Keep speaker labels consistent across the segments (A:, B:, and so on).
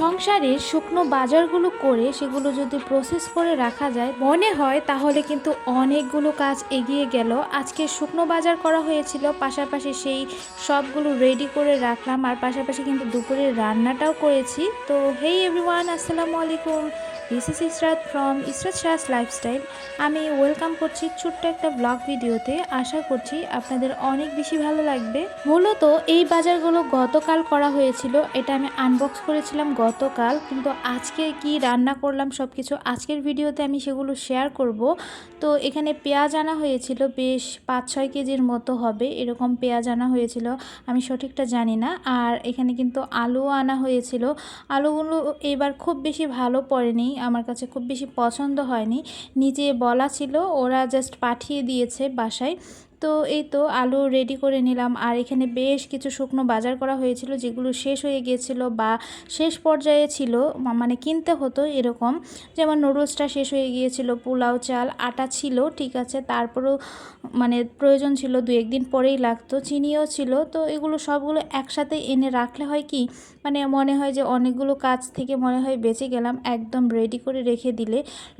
A: সংসারের শুকনো বাজারগুলো করে সেগুলো যদি প্রসেস করে রাখা যায়, মনে হয় তাহলে কিন্তু অনেকগুলো কাজ এগিয়ে গেল। আজকে শুকনো বাজার করা হয়েছিল, পাশাপাশি সেই সবগুলো রেডি করে রাখলাম। আর পাশাপাশি কিন্তু দুপুরের রান্নাটাও করেছি। তো হেই এভরিওয়ান আসসালামু আলাইকুম। This is Israt from Israt Shah's lifestyle আমি ওয়েলকাম করছি ছোট্ট একটা ব্লগ ভিডিওতে আশা করছি আপনাদের অনেক বেশি ভালো লাগবে। মূলত এই বাজারগুলো গতকাল করা হয়েছিল। এটা আমি আনবক্স করেছিলাম গতকাল। কিন্তু আজকে কি রান্না করলাম সব কিছু আজকের ভিডিওতে আমি সেগুলো শেয়ার করব। তো এখানে পেঁয়াজ আনা হয়েছিল। বেশ পাঁচ ছয় কেজির মতো হবে। এরকম পেঁয়াজ আনা হয়েছিল। আমি সঠিকটা জানি না। আর এখানে কিন্তু আলুও আনা হয়েছিল। আলুগুলো এবার খুব বেশি ভালো পড়েনি। আমার কাছে খুব বেশি পছন্দ হয়নি। নিজে বলা ছিল ওরা জাস্ট পাঠিয়ে দিয়েছে বাসায়। তো এই তো আলু রেডি করে নিলাম। আর এখানে বেশ কিছু শুকনো বাজার করা হয়েছিল, যেগুলো শেষ হয়ে গিয়েছিল বা শেষ পর্যায়ে ছিল মানে কিনতে হতো এরকম। যেমন নুডলসটা শেষ হয়ে গিয়েছিল, পোলাও, চাল, আটা ছিল, ঠিক আছে। তারপরেও মানে প্রয়োজন ছিল দু একদিন পরেই লাগতো। চিনিও ছিল, তো এগুলো সবগুলো একসাথে এনে রাখলে হয় কি মানে মনে হয় যে অনেকগুলো কাজ থেকে মনে হয় বেঁচে গেলাম। একদম রেডি করে রেখে দিলে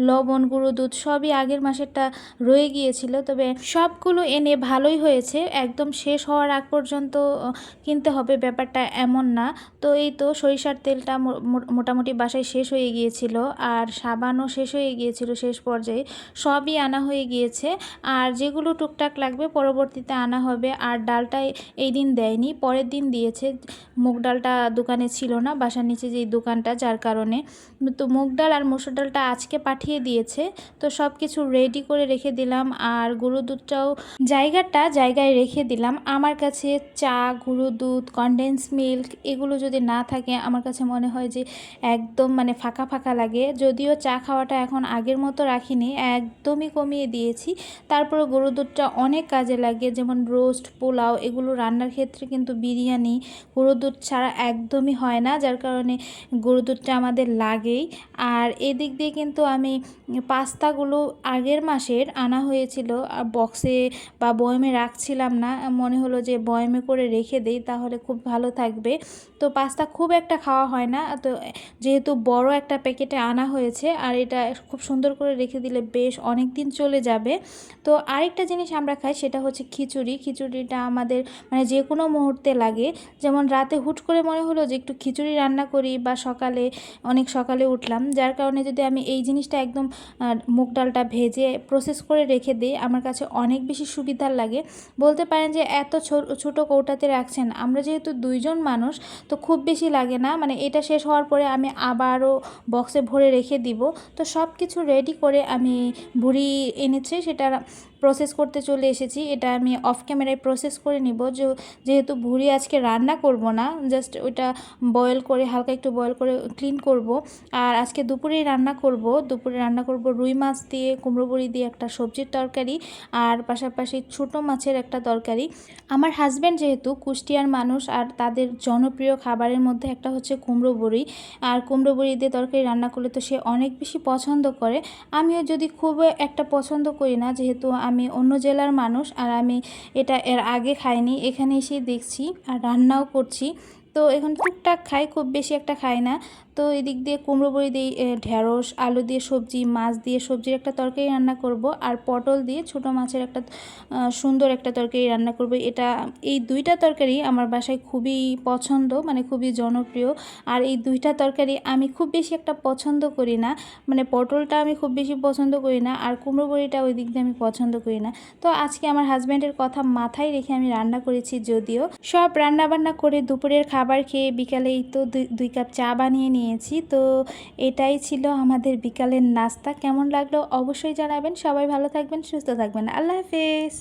A: লবণ, গুঁড়ো, দুধ সবই আগের মাসেরটা রয়ে গিয়েছিল। তবে সবগুলো এনে ভালোই হয়েছে, একদম শেষ হওয়ার আগ পর্যন্ত কিনতে হবে ব্যাপারটা এমন না। তো এই তো সরিষার তেলটা মোটামুটি বাসায় শেষ হয়ে গিয়েছিল আর সাবানও শেষ হয়ে গিয়েছিল শেষ পর্যায়ে, সবই আনা হয়ে গিয়েছে। আর যেগুলো টুকটাক লাগবে পরবর্তীতে আনা হবে। আর ডালটা এই দিন দেয়নি, পরের দিন দিয়েছে। মুগ ডালটা দোকানে ছিল না, বাসার নিচে যেই দোকানটা, যার কারণে। তো মুগ ডাল আর মসুর ডালটা আজকে পাঠিয়ে দিয়েছে। তো সব কিছু রেডি করে রেখে দিলাম। আর গুঁড়ো দুধটাও জায়গাটা জায়গায় রেখে দিলাম। আমার কাছে চা, গুঁড়ো দুধ কনডেন্স মিল্ক এগুলো যদি না থাকে, আমার কাছে মনে হয় যে একদম মানে ফাঁকা ফাঁকা লাগে। যদিও চা খাওয়াটা এখন আগের মতো রাখিনি, একদমই কমিয়ে দিয়েছি। তারপরে গরু দুধটা অনেক কাজে লাগে, যেমন রোস্ট পোলাও এগুলো রান্নার ক্ষেত্রে কিন্তু বিরিয়ানি গরু দুধ ছাড়া একদমই হয় না, যার কারণে গরু দুধটা আমাদের লাগেই। আর এদিক দিয়ে কিন্তু আমি পাস্তাগুলো আগের মাসের আনা হয়েছিল বক্সে বা বয়মে রাখছিলাম না, মনে হলো যে বয়মে করে রেখে দেই তাহলে খুব ভালো থাকবে। তো পাস্তা খুব একটা খাওয়া হয় না, তো যেহেতু বড় একটা প্যাকেটে আনা হয়েছে আর এটা খুব সুন্দর করে রেখে দিলে বেশ অনেক দিন চলে যাবে। তো আরেকটা জিনিস আমরা খাই সেটা হচ্ছে খিচুড়ি। খিচুড়িটা আমাদের মানে যে কোনো মুহূর্তে লাগে। যেমন রাতে হুট করে মনে হলো যে একটু খিচুড়ি রান্না করি বা সকালে, অনেক সকালে উঠলাম, যার কারণে যদি আমি এই জিনিসটা একদম মুগ ডালটা ভেজে প্রসেস করে রেখে দিই, আমার কাছে অনেক বেশি সুবিধার লাগে। বলতে পারেন যে এত ছোট কৌটাতে রাখছেন, আমরা যেহেতু দুইজন মানুষ, তো খুব বেশি লাগে না। মানে এটা শেষ হওয়ার পরে আমি আবারও বক্সে ভরে রেখে দিব। তো সব কিছু রেডি করে আমি ভুড়ি এনেছি, সেটা প্রসেস করতে চলে এসেছি। এটা আমি অফ ক্যামেরায় প্রসেস করে নিব। যেহেতু ভুড়ি আজকে রান্না করব না জাস্ট ওইটা বয়েল করে, হালকা একটু বয়েল করে ক্লিন করব। আর আজকে দুপুরেই রান্না করব। দুপুরে রান্না করব রুই মাছ দিয়ে, কুমড়ো বড়ি দিয়ে একটা সবজির তরকারি আর পাশাপাশি ছোটো মাছের একটা তরকারি। আমার হাজব্যান্ড যেহেতু কুষ্টিয়ার মানুষ আর তাদের জনপ্রিয় খাবারের মধ্যে একটা হচ্ছে কুমড়ো বড়ি। আর কুমড়ো বড়ি দিয়ে তরকারি রান্না করলে তো সে অনেক বেশি পছন্দ করে। আমিও যদি খুব একটা পছন্দ করি না, যেহেতু আমি অন্য জেলার মানুষ আর আমি এটা এর আগে খাইনি, এখানে এসে দেখছি আর রান্নাও করছি। তো এখন টুকটাক খাই, খুব বেশি একটা খাই না। তো এদিক দিয়ে কুমড়ো বড়ি দিয়ে ঢ্যাঁড়স আলু দিয়ে সবজি, মাছ দিয়ে সবজির একটা তরকারি রান্না করব আর পটল দিয়ে ছোটো মাছের একটা সুন্দর একটা তরকারি রান্না করব। এটা, এই দুইটা তরকারি আমার বাসায় খুবই পছন্দ মানে খুবই জনপ্রিয়। আর এই দুইটা তরকারি আমি খুব বেশি একটা পছন্দ করি না মানে পটলটা আমি খুব বেশি পছন্দ করি না আর কুমড়ো বড়িটা ওই দিক দিয়ে আমি পছন্দ করি না। তো আজকে আমার হাজব্যান্ডের কথা মাথায় রেখে আমি রান্না করেছি যদিও। সব রান্না বান্না করে দুপুরের খাবার খেয়ে বিকালে এই তো দুই কাপ চা বানিয়ে নিয়েছি। তো এটাই ছিল আমাদের বিকালের নাস্তা। কেমন লাগল অবশ্যই জানাবেন। সবাই ভালো থাকবেন, সুস্থ থাকবেন। আল্লাহ হাফেজ।